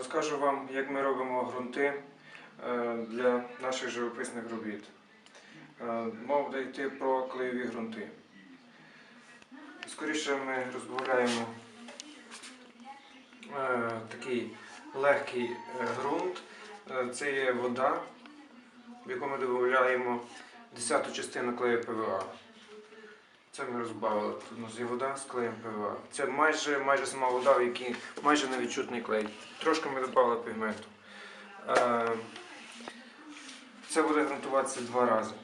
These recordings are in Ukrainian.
Розкажу вам, як ми робимо ґрунти е, для наших живописних робіт. Е, буде йти про клеєві ґрунти. Скоріше ми розбавляємо е, такий легкий ґрунт. Це є вода, в яку ми додаємо десяту частину клею ПВА. Це ми розбавили. У вода з клеєм ПВА. Це майже, майже сама вода, в якій майже невідчутний клей. Трошки ми додали пігменту. Е, Це буде ґрунтуватися два рази.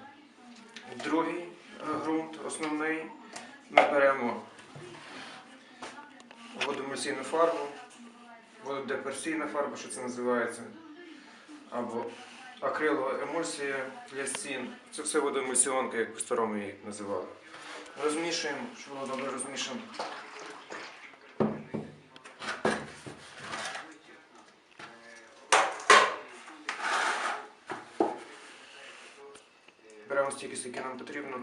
Другий е, ґрунт, основний, ми беремо водоемульсійну фарбу, вододеперсійна фарба, що це називається, або акрилова емульсія для стін. Це все водоемульсіонка, як по-старому її називали. Розмішуємо, щоб було добре розмішано. Беремо стільки, скільки нам потрібно.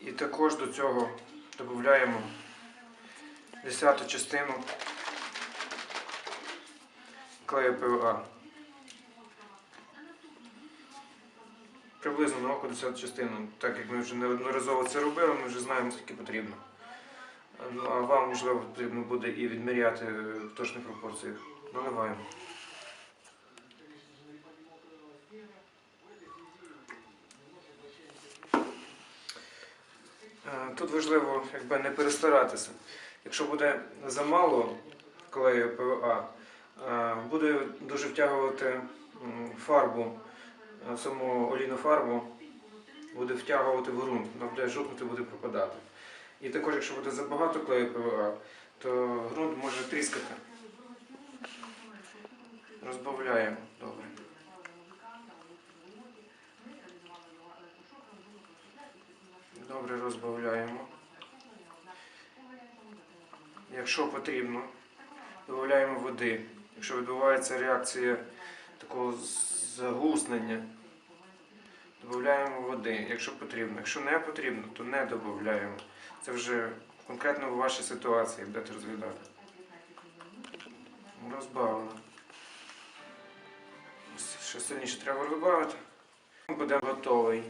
І також до цього додаємо десяту частину клею ПВА. Приблизно на око 10 частину. Так як ми вже неодноразово це робили, ми вже знаємо, скільки потрібно. Ну, а вам, можливо, потрібно буде і відміряти в точних пропорціях. Наливаємо. Е, Тут важливо якби, не перестаратися. Якщо буде замало клею ПВА, е, буде дуже втягувати фарбу, саму олійну фарбу, буде втягувати в ґрунт, вона буде жовтнути, буде пропадати. І також, якщо буде забагато клею ПВА, то ґрунт може тріскати. Розбавляємо добре. Добре розбавляємо. Якщо потрібно, додаємо води. Якщо відбувається реакція такого загуснення, додаємо води, якщо потрібно. Якщо не потрібно, то не додаємо. Це вже конкретно в вашій ситуації будете розглядати. Розбавлено. Ще сильніше треба додати. Буде готовий.